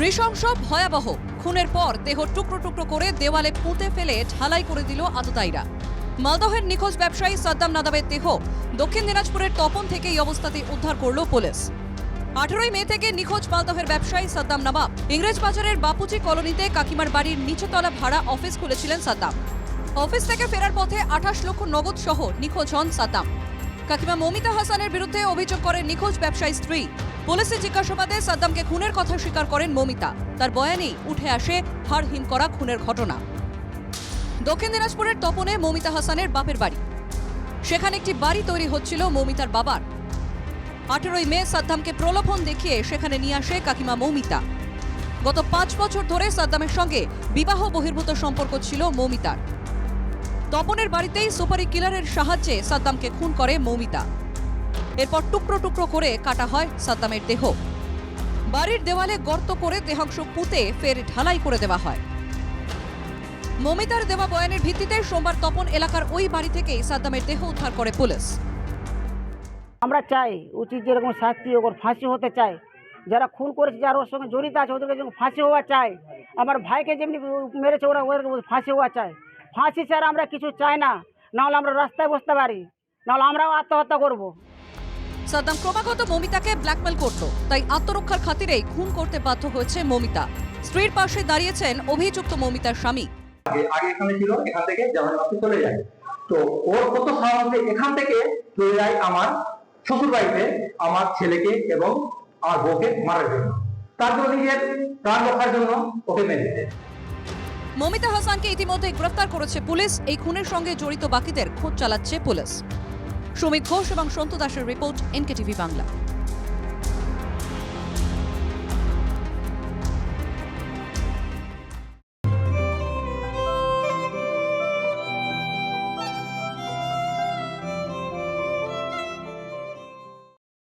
নৃশংস, ভয়াবহ। খুনের পর দেহ টুকরো টুকরো করে দেওয়ালে পুঁতে ফেলে ঢালাই করে দিল আততায়ীরা। মালদহের নিখোঁজ ব্যবসায়ী সাদ্দাম নাদাবের দেহ দক্ষিণ দিনাজপুরের তপন থেকে এই অবস্থাতে উদ্ধার করল পুলিশ। আঠেরোই মে থেকে নিখোঁজ মালদহের ব্যবসায়ী সাদ্দাম নাবাব ইংরেজ বাজারের বাপুজি কলোনিতে কাকিমার বাড়ির নিচতলা ভাড়া অফিস খুলেছিলেন সাদ্দাম। অফিস থেকে ফেরার পথে আঠাশ লক্ষ নগদ সহ নিখোঁজ হন সাদ্দাম। কাকিমা মমিতা হাসানের বিরুদ্ধে অভিযোগ করেন নিখোঁজ ব্যবসায়ী স্ত্রী। পুলিশের জিজ্ঞাসাবাদে সাদ্দামকে খুনের কথা স্বীকার করেন মমিতা। তার বয়ানেই উঠে আসে হাড় হিম করা খুনের ঘটনা। দক্ষিণ দিনাজপুরের তপনে মমিতা হাসানের বাপের বাড়ি। সেখানে একটি বাড়ি তৈরি হচ্ছিল মমিতার বাবার। আঠেরোই মে সাদ্দামকে প্রলোভন দেখিয়ে সেখানে নিয়ে আসে কাকিমা মৌমিতা। গত পাঁচ বছর ধরে সাদ্দামের সঙ্গে বিবাহ বহির্ভূত সম্পর্ক ছিল মৌমিতার। তপনের বাড়িতেই সুপারি কিলারের সাহায্যে সাদ্দামকে খুন করে মৌমিতা। এরপর টুকরো টুকরো করে কাটা হয় সাদ্দামের দেহ। বাড়ির দেওয়ালে গর্ত করে দেহাংশ পুঁতে ফের ঢালাই করে দেওয়া হয়। মমিতার দেওয়া বয়ানের ভিত্তিতে সোমবার তপন এলাকার ওই বাড়ি থেকেই সাদ্দামের দেহ উদ্ধার করে পুলিশ। আমরা চাই উচিত যেরকম শাস্তি ওর ফাঁসি হতে চাই। যারা খুন করেছে, যারা ওর সঙ্গে জড়িত আছে, ওদেরকে যেরকম ফাঁসি হওয়া চাই। আমার ভাইকে যেমনি মেরেছে, ওরা ওদেরকে ফাঁসি হওয়া চাই। ফাঁসি ছাড়া আমরা কিছু চাই না। নাহলে আমরা রাস্তায় বসতে পারি। নাহলে আমরাও আত্মহত্যা করব। সাদ্দাম ক্রমাগত মমিতাকে ব্ল্যাকমেল করত তাই আত্মরক্ষার খাতিরেই খুন করতে বাধ্য হয়েছে মমিতা। স্ত্রীর পাশে দাঁড়িয়েছেন অভিযুক্ত মমিতার স্বামী। আগে আগে এখানে ছিল এখান থেকে জামাই চলে যায়। তো ওর কত সাহস যে এখান থেকে চলে যায় আমার শ্বশুর বাড়িতে আমার ছেলেকে এবং আমার বউকে মারার জন্য। তার জন্য নিজের প্রাণ রক্ষার জন্য ওকে মেরেছে মমিতা হাসানকে ইতিমধ্যে গ্রেফতার করেছে পুলিশ। এই খুনের সঙ্গে জড়িত বাকিদের খোঁজ চালাচ্ছে পুলিশ। সুমিত ঘোষ এবং সন্তু দাসের রিপোর্ট এনকেটিভি বাংলা।